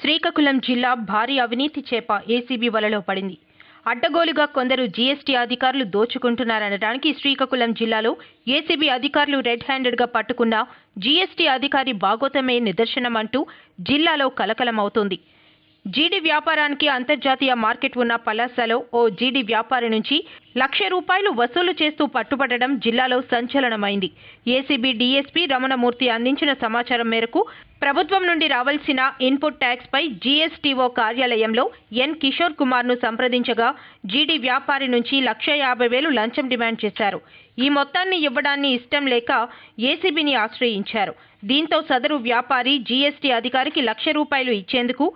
శ్రీకాకుళం జిల్లా భారీ అవినీతి చేప ఏసీబీ వలలో పడింది. అడ్డగోలుగా కొందరు జీఎస్టీ అధికారులు దోచుకుంటున్నారనడానికి శ్రీకాకుళం జిల్లాలో ఏసీబీ అధికారులు రెడ్ హ్యాండెడ్గా పట్టుకున్న జీఎస్టీ అధికారి బాగోతమే నిదర్శనమంటూ జిల్లాలో కలకలమవుతోంది. జీడీ వ్యాపారానికి అంతర్జాతీయ మార్కెట్ ఉన్న పలాసలో ఓ జీడీ వ్యాపారి నుంచి లక్ష రూపాయలు వసూలు చేస్తూ పట్టుబడడం జిల్లాలో సంచలనమైంది. ఏసీబీ డీఎస్పీ రమణమూర్తి అందించిన సమాచారం మేరకు ప్రభుత్వం నుండి రావాల్సిన ఇన్పుట్ ట్యాక్స్ పై జీఎస్టీఓ కార్యాలయంలో ఎన్ కిషోర్ కుమార్ను సంప్రదించగా జీడీ వ్యాపారి నుంచి లక్ష యాభై వేలు లంచం డిమాండ్ చేశారు. ఈ మొత్తాన్ని ఇవ్వడాన్ని ఇష్టం లేక ఏసీబీని ఆశ్రయించారు. దీంతో సదరు వ్యాపారి జీఎస్టీ అధికారికి లక్ష రూపాయలు ఇచ్చేందుకు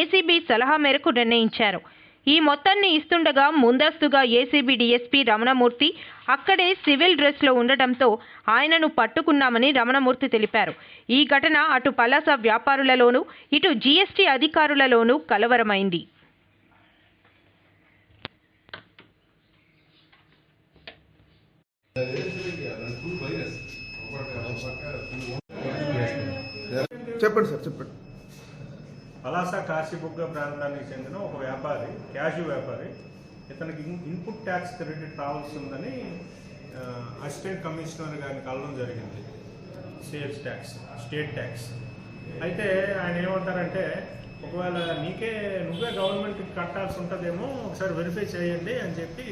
ఏసీబీ సలహా మేరకు నిర్ణయించారు. ఈ మొత్తాన్ని ఇస్తుండగా ముందస్తుగా ఏసీబీ డీఎస్పీ రమణమూర్తి అక్కడే సివిల్ డ్రెస్లో ఉండటంతో ఆయనను పట్టుకున్నామని రమణమూర్తి తెలిపారు. ఈ ఘటన అటు పలాస వ్యాపారులలోనూ ఇటు జీఎస్టీ అధికారులలోనూ కలవరమైంది. చెప్పండి సార్ చెప్పండి. పలాస కాశీబుగ్గ ప్రాంతానికి చెందిన ఒక వ్యాపారి క్యాషు వ్యాపారి. ఇతనికి ఇన్పుట్ ట్యాక్స్ క్రెడిట్ రావాల్సి ఉందని అసిస్టెంట్ కమిషనర్ గారిని కలవడం జరిగింది. Sales tax state tax. అయితే ఆయన ఏమంటారంటే ఒకవేళ నీకే నువ్వే గవర్నమెంట్కి కట్టాల్సి ఉంటుందేమో ఒకసారి వెరిఫై చేయండి అని చెప్పి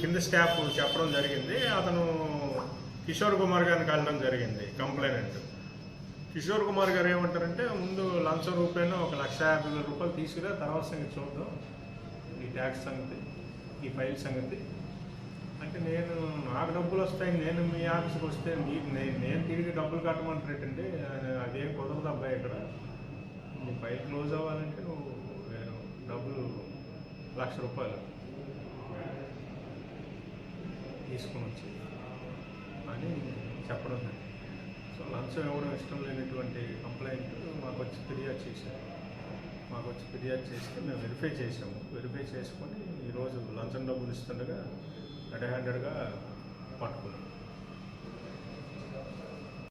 కింద స్టాఫ్ చెప్పడం జరిగింది. అతను కిషోర్ కుమార్ గారిని కలవడం జరిగింది కంప్లైనెంట్. కిషోర్ కుమార్ గారు ఏమంటారంటే ముందు లంచం రూపాయలు ఒక లక్ష యాభై వేల రూపాయలు తీసుకురా తర్వాత సంగతి చూద్దాం. ఈ ట్యాక్స్ సంగతి ఈ ఫైల్ సంగతి. అంటే నేను నాకు డబ్బులు వస్తాయి నేను మీ ఆఫీస్కి వస్తే మీకు నేను నేను తిరిగి డబ్బులు కట్టమంటారంటే అదేం కుదరదు అబ్బాయి ఇక్కడ. నీ ఫైల్ క్లోజ్ అవ్వాలంటే నువ్వు నేను డబ్బులు లక్ష రూపాయలు తీసుకుని వచ్చి అని చెప్పడం జరిగింది. సో లంచం ఇవ్వడం ఇష్టం లేనటువంటి కంప్లైంట్ మాకు వచ్చి ఫిర్యాదు చేశారు. మాకు వచ్చి ఫిర్యాదు చేస్తే మేము వెరిఫై చేసాము వెరిఫై చేసుకొని ఈరోజు లంచం డబ్బులు ఇస్తుండగా రెడ్ హ్యాండెడ్గా పట్టుకున్నాం.